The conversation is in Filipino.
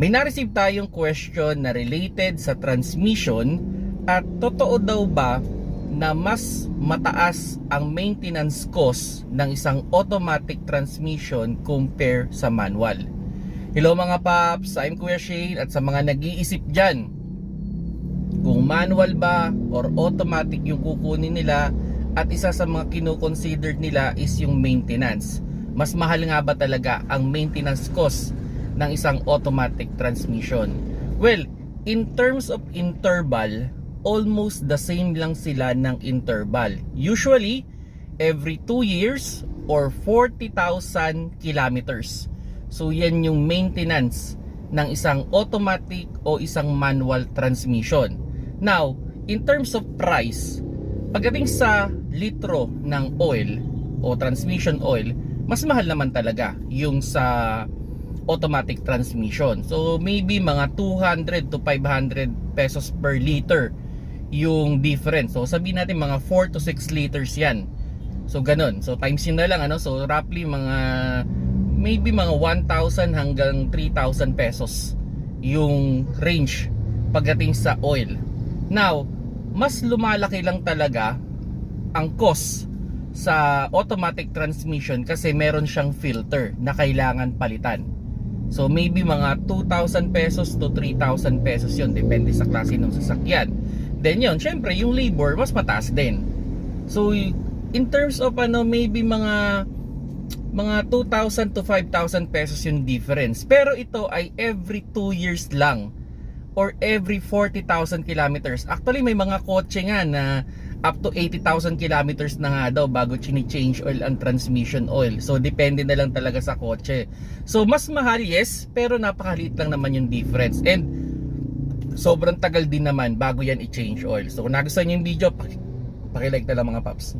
May na-receive tayong question na related sa transmission at totoo daw ba na mas mataas ang maintenance cost ng isang automatic transmission compare sa manual. Hello mga paps, I'm Kuya Shane at sa mga nag-iisip dyan kung manual ba or automatic yung kukunin nila at isa sa mga kinoconsider nila is yung maintenance. Mas mahal nga ba talaga ang maintenance cost ng isang automatic transmission? Well, in terms of interval, almost the same lang sila ng interval. Usually, every 2 years or 40,000 kilometers. So yan yung maintenance ng isang automatic o isang manual transmission. Now, in terms of price, pagdating sa litro ng oil o transmission oil, mas mahal naman talaga yung sa automatic transmission. So maybe mga 200 to 500 pesos per liter yung difference. So sabihin natin mga 4 to 6 liters yan. So ganun. So times yun na lang ano. So roughly mga maybe mga 1,000 hanggang 3,000 pesos yung range pagdating sa oil. Now, mas lumalaki lang talaga ang cost sa automatic transmission kasi meron siyang filter na kailangan palitan. So maybe mga 2,000 pesos to 3,000 pesos yun depende sa klase ng sasakyan. Then yun, syempre yung labor mas mataas din. So in terms of ano maybe mga mga 2,000 to 5,000 pesos yung difference. Pero ito ay every 2 years lang or every 40,000 kilometers. Actually may mga kotse nga na up to 80,000 kilometers na nga daw bago chini-change oil ang transmission oil. So depende na lang talaga sa kotse. So mas mahal yes, pero napakaliit lang naman yung difference. And sobrang tagal din naman bago yan i-change oil. So kung nagustuhan niyo yung video, paki- paki-like na lang mga paps.